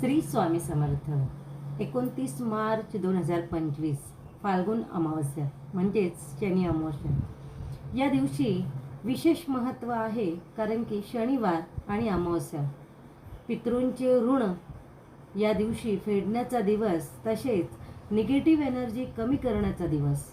श्री स्वामी समर्थ एकोणतीस मार्च दोन हजार पंचवीस फाल्गुन अमावस्या म्हणजेच शनी अमावस्या. या दिवशी विशेष महत्त्व आहे कारण की शनिवार आणि अमावस्या. पितृंचे ऋण या दिवशी फेडण्याचा दिवस तसेच निगेटिव्ह एनर्जी कमी करण्याचा दिवस.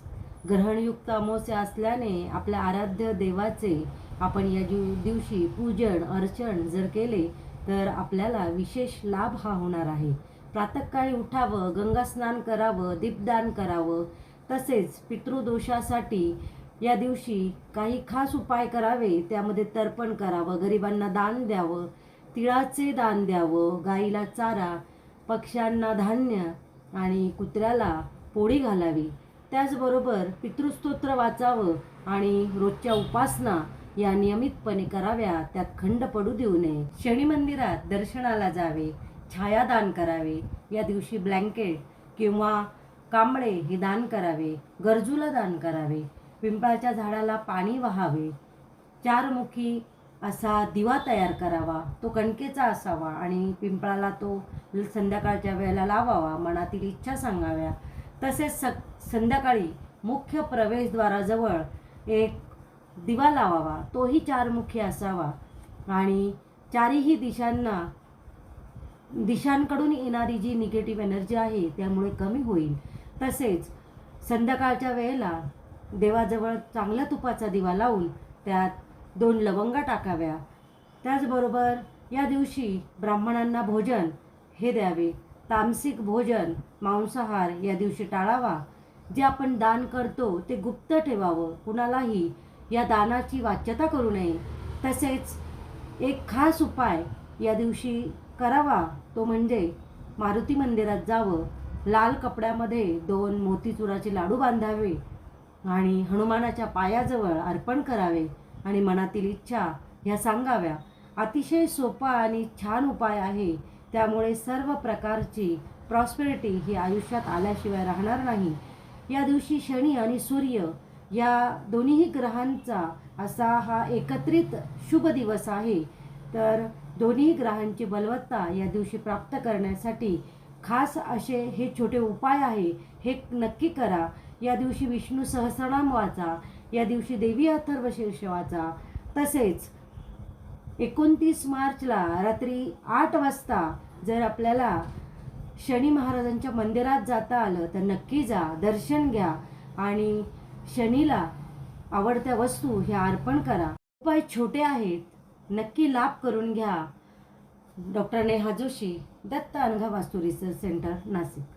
ग्रहणयुक्त अमावस्या असल्याने आपल्या आराध्य देवाचे आपण या दिव दिवशी पूजन अर्चन जर केले तर आपल्याला विशेष लाभ हा होणार आहे. प्रातःकाळी उठावं गंगास्नान करावं दीपदान करावं. तसेच पितृदोषासाठी या दिवशी काही खास उपाय करावे. त्यामध्ये तर्पण करावं गरिबांना दान द्यावं तिळाचे दान द्यावं गाईला चारा पक्ष्यांना धान्य आणि कुत्र्याला पोळी घालावी. त्याचबरोबर पितृस्तोत्र वाचावं आणि रोजच्या उपासना या नियमितपणे कराव्या त्यात खंड पडू देऊ नये. शनी मंदिरात दर्शनाला जावे छायादान करावे. या दिवशी ब्लँकेट किंवा कांबळे हे दान करावे गरजूला दान करावे. पिंपळाच्या झाडाला पाणी वाहावे. चारमुखी असा दिवा तयार करावा तो कणकेचा असावा आणि पिंपळाला तो संध्याकाळच्या वेळेला लावावा मनातील इच्छा सांगाव्या. तसेच स संध्याकाळी मुख्य प्रवेशद्वाराजवळ एक दिवा लावावा तोही चारमुखी असावा. आणि चारीही दिशांना दिशांकडून येणारी जी निगेटिव्ह एनर्जी आहे त्यामुळे कमी होईल. तसेच संध्याकाळच्या वेळेला देवाजवळ चांगल्या तुपाचा दिवा लावून त्यात दोन लवंगा टाकाव्या. त्याचबरोबर या दिवशी ब्राह्मणांना भोजन हे द्यावे. तामसिक भोजन मांसाहार या दिवशी टाळावा. जे आपण दान करतो ते गुप्त ठेवावं. कुणालाही या दानाची वाच्यता करू नये. तसेच एक खास उपाय या दिवशी करावा. तो म्हणजे मारुती मंदिरात जावं. लाल कपड्यामध्ये दोन मोतीचुराचे लाडू बांधावे आणि हनुमानाच्या पायाजवळ अर्पण करावे आणि मनातील इच्छा ह्या सांगाव्या. अतिशय सोपा आणि छान उपाय आहे. त्यामुळे सर्व प्रकारची प्रॉस्पेरिटी ही आयुष्यात आल्याशिवाय राहणार नाही. या दिवशी शनी आणि सूर्य या दोन्हीही ग्रहांचा असा हा एकत्रित शुभ दिवस आहे. तर दोन्ही ग्रहांची बलवत्ता या दिवशी प्राप्त करण्यासाठी खास असे हे छोटे उपाय आहे हे नक्की करा. या दिवशी विष्णू सहस्रनाम वाचा या दिवशी देवी अथर्व शीर्ष वाचा. तसेच एकोणतीस मार्चला रात्री आठ वाजता जर आपल्याला शनी महाराजांच्या मंदिरात जाता आलं तर नक्की जा दर्शन घ्या. आणि शनीला आवडत्या वस्तू ह्या अर्पण करा. उपाय छोटे आहेत. नक्की लाभ करून घ्या. Doctor Neha Joshi Datta Anagha Vastu research centre Nashik.